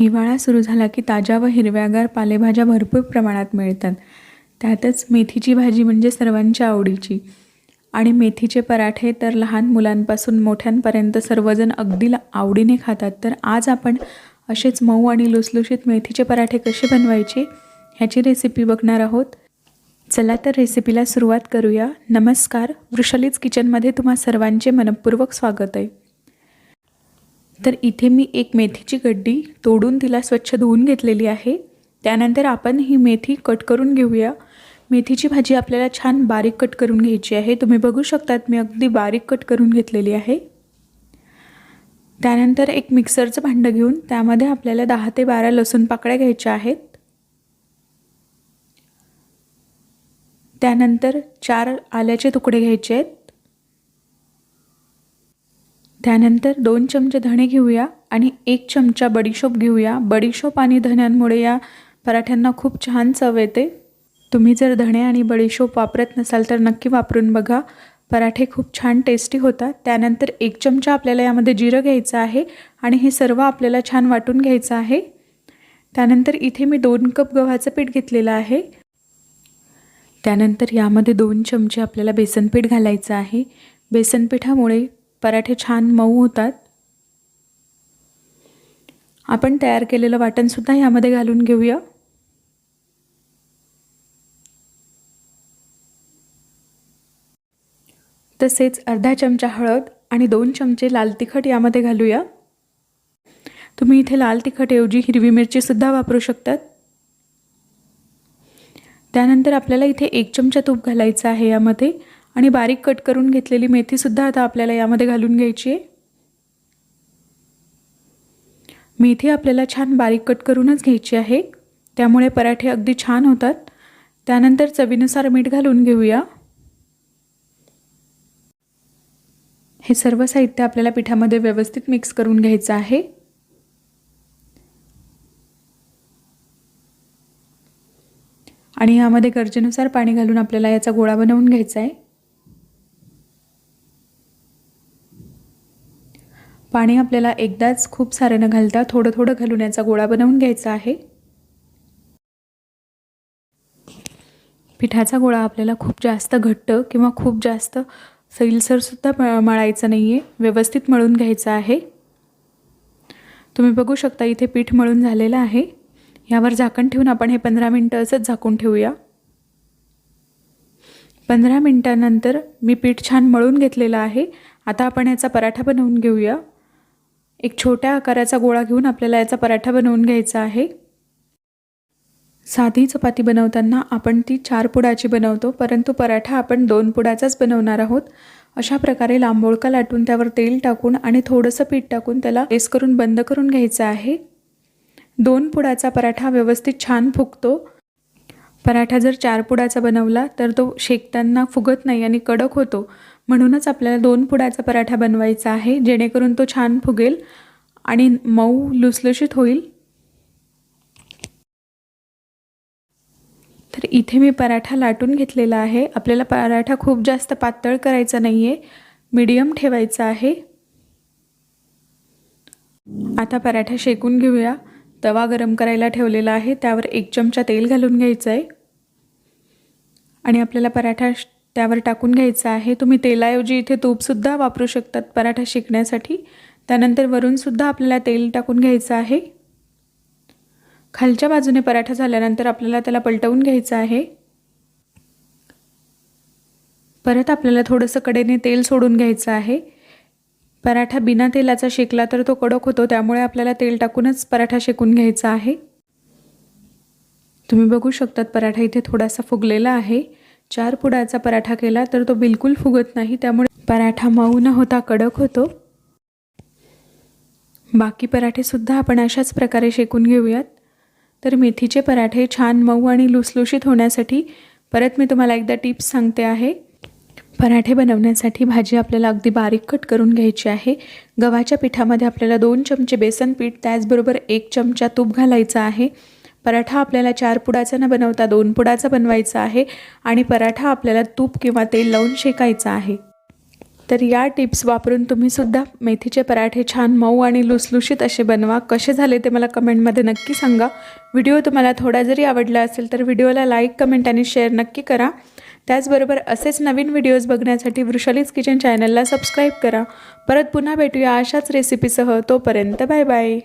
हिवाळा सुरू झाला की ताज्या व हिरव्यागार पालेभाज्या भरपूर प्रमाणात मिळतात. त्यातच मेथीची भाजी म्हणजे सर्वांच्या आवडीची. आणि मेथीचे पराठे तर लहान मुलांपासून मोठ्यांपर्यंत सर्वजण अगदी आवडीने खातात. तर आज आपण असेच मऊ आणि लुसलुशीत मेथीचे पराठे कसे बनवायचे ह्याची रेसिपी बघणार आहोत. चला तर रेसिपीला सुरुवात करूया. नमस्कार. वृषलीज किचनमध्ये तुम्हा सर्वांचे मनपूर्वक स्वागत आहे. तर इथे मी एक मेथीची गड्डी तोडून तिला स्वच्छ धुवून घेतलेली आहे. त्यानंतर आपण ही मेथी कट करून घेऊया. मेथीची भाजी आपल्याला छान बारीक कट करून घ्यायची आहे. तुम्ही बघू शकतात मी अगदी बारीक कट करून घेतलेली आहे. त्यानंतर एक मिक्सरचं भांडं घेऊन त्यामध्ये आपल्याला दहा ते बारा लसूण पाकळ्या घ्यायच्या आहेत. त्यानंतर चार आल्याचे तुकडे घ्यायचे आहेत. त्यानंतर दोन चमचे धणे घेऊया आणि एक चमचा बडीशोप घेऊया. बडीशोप आणि धण्यांमुळे या पराठ्यांना खूप छान चव येते. तुम्ही जर धणे आणि बडीशोप वापरत नसाल तर नक्की वापरून बघा. पराठे खूप छान टेस्टी होतात. त्यानंतर एक चमचा आपल्याला यामध्ये जिरं घ्यायचं आहे आणि हे सर्व आपल्याला छान वाटून घ्यायचं आहे. त्यानंतर इथे मी दोन कप गव्हाचं पीठ घेतलेलं आहे. त्यानंतर यामध्ये दोन चमचे आपल्याला बेसन पीठ घालायचं आहे. बेसन पिठामुळे पराठे छान मऊ होतात. आपण तयार केलेलं वाटणसुद्धा यामध्ये घालून घेऊया. तसेच अर्धा चमचा हळद आणि दोन चमचे लाल तिखट यामध्ये घालूया. तुम्ही इथे लाल तिखटऐवजी हिरवी मिरचीसुद्धा वापरू शकतात. त्यानंतर आपल्याला इथे एक चमचा तूप घालायचं आहे यामध्ये आणि बारीक कट करून घेतलेली मेथीसुद्धा आता आपल्याला यामध्ये घालून घ्यायची आहे. मेथी आपल्याला छान बारीक कट करूनच घ्यायची आहे. त्यामुळे पराठे अगदी छान होतात. त्यानंतर चवीनुसार मीठ घालून घेऊया. हे सर्व साहित्य आपल्याला पिठामध्ये व्यवस्थित मिक्स करून घ्यायचं आहे. आणि यामध्ये गरजेनुसार पाणी घालून आपल्याला याचा गोळा बनवून घ्यायचा आहे. पाणी आपल्याला एकदाच खूप सारं न घालता थोडं थोडं घालून याचा गोळा बनवून घ्यायचा आहे. पिठाचा गोळा आपल्याला खूप जास्त घट्ट किंवा खूप जास्त सैलसरसुद्धा म मळायचं नाही आहे व्यवस्थित मळून घ्यायचं आहे. तुम्ही बघू शकता इथे पीठ मळून झालेलं आहे. यावर झाकण ठेवून आपण हे पंधरा मिनटं असंच झाकून ठेवूया. पंधरा मिनटानंतर मी पीठ छान मळून घेतलेलं आहे. आता आपण याचा पराठा बनवून घेऊया. एक छोट्या आकाराचा गोळा घेऊन आपल्याला याचा पराठा बनवून घ्यायचा आहे. साधी चपाती बनवताना आपण ती चार पुडाची बनवतो परंतु पराठा आपण दोन पुडाचाच बनवणार आहोत. अशा प्रकारे लांबोळका लाटून त्यावर तेल टाकून आणि थोडंसं पीठ टाकून त्याला प्रेस करून बंद करून घ्यायचं आहे. दोन पुडाचा पराठा व्यवस्थित छान फुगतो. पराठा जर चार पुडाचा बनवला तर तो शेकताना फुगत नाही आणि कडक होतो. म्हणूनच आपल्याला दोन पुडाचा पराठा बनवायचा आहे जेणेकरून तो छान फुगेल आणि मऊ लुसलुशीत होईल. तर इथे मी पराठा लाटून घेतलेला आहे. आपल्याला पराठा खूप जास्त पातळ करायचा नाही आहे मीडियम ठेवायचा आहे. आता पराठा शेकून घेऊया. तवा गरम करायला ठेवलेला आहे. त्यावर एक चमचा तेल घालून घ्यायचं आहे आणि आपल्याला पराठा त्यावर टाकून घ्यायचा आहे. तुम्ही तेलाऐवजी इथे तूपसुद्धा वापरू शकतात पराठा शिकण्यासाठी. त्यानंतर वरूनसुद्धा आपल्याला तेल टाकून घ्यायचं आहे. खालच्या बाजूने पराठा झाल्यानंतर आपल्याला त्याला पलटवून घ्यायचं आहे. परत आपल्याला थोडंसं कडेने तेल सोडून घ्यायचं आहे. पराठा बिना तेलाचा शेकला तर तो कडक होतो त्यामुळे आपल्याला तेल टाकूनच पराठा शेकून घ्यायचा आहे. तुम्ही बघू शकतात पराठा इथे थोडासा फुगलेला आहे. चार पुडाचा पराठा केला तर तो बिलकुल फुगत नाही त्यामुळे पराठा मऊ न होता कडक होतो. बाकी पराठेसुद्धा आपण अशाच प्रकारे शेकून घेऊयात. तर मेथीचे पराठे छान मऊ आणि लुसलुशीत होण्यासाठी परत मी तुम्हाला एकदा टिप्स सांगते आहे. पराठे बनवण्यासाठी भाजी आपल्याला अगदी बारीक कट करून घ्यायची आहे. गव्हाच्या पिठामध्ये आपल्याला दोन चमचे बेसन पीठ त्याचबरोबर एक चमचा तूप घालायचं आहे. पराठा आपल्याला चार पुडाचा न बनवता दोन पुडाचा बनवायचा आहे आणि पराठा आपल्याला तूप किंवा तेल लावून शेकायचा आहे. तर या टिप्स वापरून तुम्हीसुद्धा मेथीचे पराठे छान मऊ आणि लुसलुशीत असे बनवा. कसे झाले ते मला कमेंटमध्ये नक्की सांगा. व्हिडिओ तुम्हाला थोडा जरी आवडला असेल तर व्हिडिओला लाईक कमेंट आणि शेअर नक्की करा. त्याचबरोबर असेच नवीन व्हिडिओज बघण्यासाठी वृषालीज किचन चॅनलला सबस्क्राईब करा. परत पुन्हा भेटूया अशाच रेसिपीसह तोपर्यंत बाय बाय.